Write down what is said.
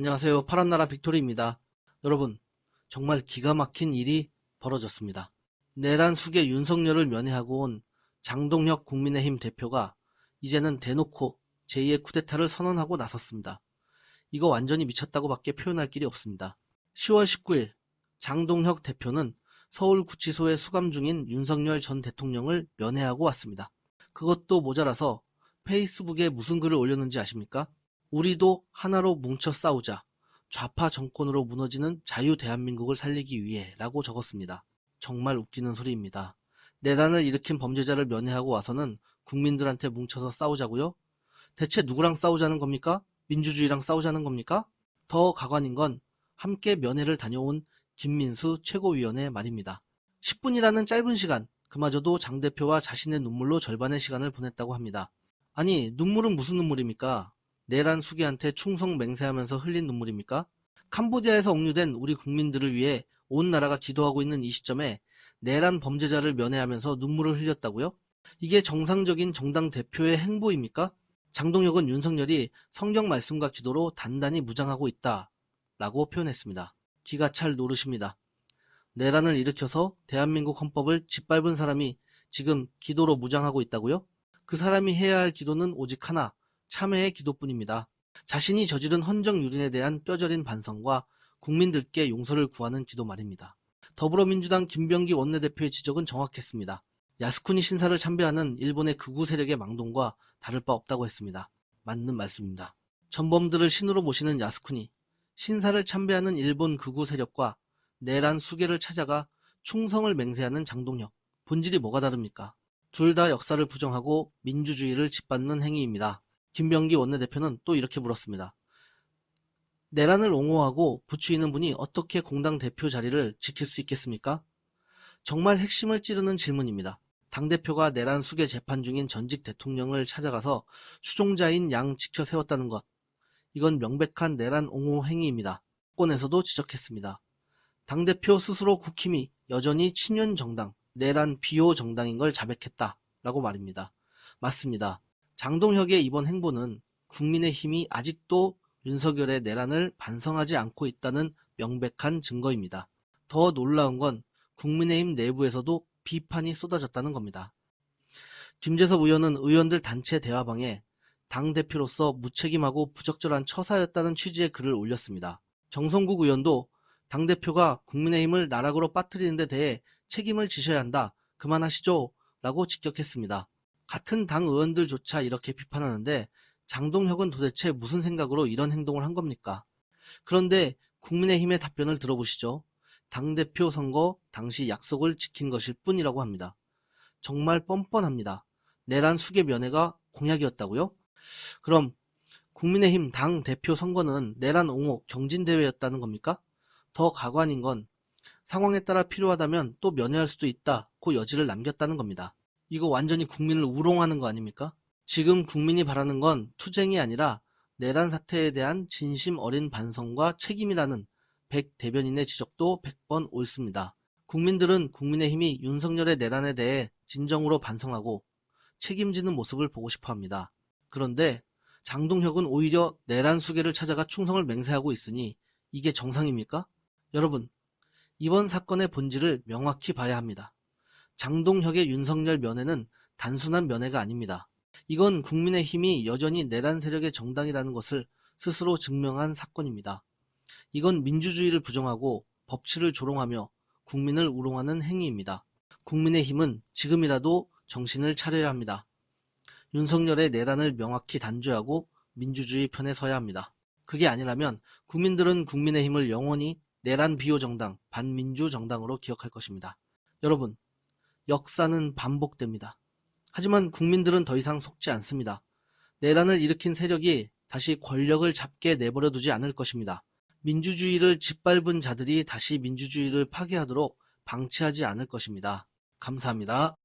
안녕하세요. 파란나라 빅토리입니다. 여러분, 정말 기가 막힌 일이 벌어졌습니다. 내란 숙의 윤석열을 면회하고 온 장동혁 국민의힘 대표가 이제는 대놓고 제2의 쿠데타를 선언하고 나섰습니다. 이거 완전히 미쳤다고 밖에 표현할 길이 없습니다. 10월 19일 장동혁 대표는 서울구치소에 수감 중인 윤석열 전 대통령을 면회하고 왔습니다. 그것도 모자라서 페이스북에 무슨 글을 올렸는지 아십니까? 우리도 하나로 뭉쳐 싸우자. 좌파 정권으로 무너지는 자유 대한민국을 살리기 위해 라고 적었습니다. 정말 웃기는 소리입니다. 내란을 일으킨 범죄자를 면회하고 와서는 국민들한테 뭉쳐서 싸우자고요? 대체 누구랑 싸우자는 겁니까? 민주주의랑 싸우자는 겁니까? 더 가관인 건 함께 면회를 다녀온 김민수 최고위원의 말입니다. 10분이라는 짧은 시간, 그마저도 장 대표와 자신의 눈물로 절반의 시간을 보냈다고 합니다. 아니, 눈물은 무슨 눈물입니까? 내란 수기한테 충성 맹세하면서 흘린 눈물입니까? 캄보디아에서 억류된 우리 국민들을 위해 온 나라가 기도하고 있는 이 시점에 내란 범죄자를 면회하면서 눈물을 흘렸다고요? 이게 정상적인 정당 대표의 행보입니까? 장동혁은 윤석열이 성경 말씀과 기도로 단단히 무장하고 있다 라고 표현했습니다. 기가 찰 노릇입니다. 내란을 일으켜서 대한민국 헌법을 짓밟은 사람이 지금 기도로 무장하고 있다고요? 그 사람이 해야 할 기도는 오직 하나, 참회의 기도뿐입니다. 자신이 저지른 헌정 유린에 대한 뼈저린 반성과 국민들께 용서를 구하는 기도 말입니다. 더불어민주당 김병기 원내대표의 지적은 정확했습니다. 야스쿠니 신사를 참배하는 일본의 극우 세력의 망동과 다를 바 없다고 했습니다. 맞는 말씀입니다. 전범들을 신으로 모시는 야스쿠니, 신사를 참배하는 일본 극우 세력과 내란 수계를 찾아가 충성을 맹세하는 장동혁. 본질이 뭐가 다릅니까? 둘 다 역사를 부정하고 민주주의를 짓밟는 행위입니다. 김병기 원내대표는 또 이렇게 물었습니다. 내란을 옹호하고 부추기는 분이 어떻게 공당 대표 자리를 지킬 수 있겠습니까? 정말 핵심을 찌르는 질문입니다. 당대표가 내란 수계 재판 중인 전직 대통령을 찾아가서 추종자인 양 지켜 세웠다는 것. 이건 명백한 내란 옹호 행위입니다. 권에서도 지적했습니다. 당대표 스스로 국힘이 여전히 친윤 정당, 내란 비호 정당인 걸 자백했다. 라고 말입니다. 맞습니다. 장동혁의 이번 행보는 국민의힘이 아직도 윤석열의 내란을 반성하지 않고 있다는 명백한 증거입니다. 더 놀라운 건 국민의힘 내부에서도 비판이 쏟아졌다는 겁니다. 김재섭 의원은 의원들 단체 대화방에 당대표로서 무책임하고 부적절한 처사였다는 취지의 글을 올렸습니다. 정성국 의원도 당대표가 국민의힘을 나락으로 빠뜨리는 데 대해 책임을 지셔야 한다. 그만하시죠. 라고 직격했습니다. 같은 당 의원들조차 이렇게 비판하는데 장동혁은 도대체 무슨 생각으로 이런 행동을 한 겁니까? 그런데 국민의힘의 답변을 들어보시죠. 당대표 선거 당시 약속을 지킨 것일 뿐이라고 합니다. 정말 뻔뻔합니다. 내란 수계 면회가 공약이었다고요? 그럼 국민의힘 당 대표 선거는 내란 옹호 경진대회였다는 겁니까? 더 가관인 건 상황에 따라 필요하다면 또 면회할 수도 있다고 여지를 남겼다는 겁니다. 이거 완전히 국민을 우롱하는 거 아닙니까? 지금 국민이 바라는 건 투쟁이 아니라 내란 사태에 대한 진심 어린 반성과 책임이라는 백 대변인의 지적도 100번 옳습니다. 국민들은 국민의힘이 윤석열의 내란에 대해 진정으로 반성하고 책임지는 모습을 보고 싶어 합니다. 그런데 장동혁은 오히려 내란 수계를 찾아가 충성을 맹세하고 있으니 이게 정상입니까? 여러분, 이번 사건의 본질을 명확히 봐야 합니다. 장동혁의 윤석열 면회는 단순한 면회가 아닙니다. 이건 국민의힘이 여전히 내란 세력의 정당이라는 것을 스스로 증명한 사건입니다. 이건 민주주의를 부정하고 법치를 조롱하며 국민을 우롱하는 행위입니다. 국민의힘은 지금이라도 정신을 차려야 합니다. 윤석열의 내란을 명확히 단죄하고 민주주의 편에 서야 합니다. 그게 아니라면 국민들은 국민의힘을 영원히 내란 비호 정당, 반민주 정당으로 기억할 것입니다. 여러분, 역사는 반복됩니다. 하지만 국민들은 더 이상 속지 않습니다. 내란을 일으킨 세력이 다시 권력을 잡게 내버려 두지 않을 것입니다. 민주주의를 짓밟은 자들이 다시 민주주의를 파괴하도록 방치하지 않을 것입니다. 감사합니다.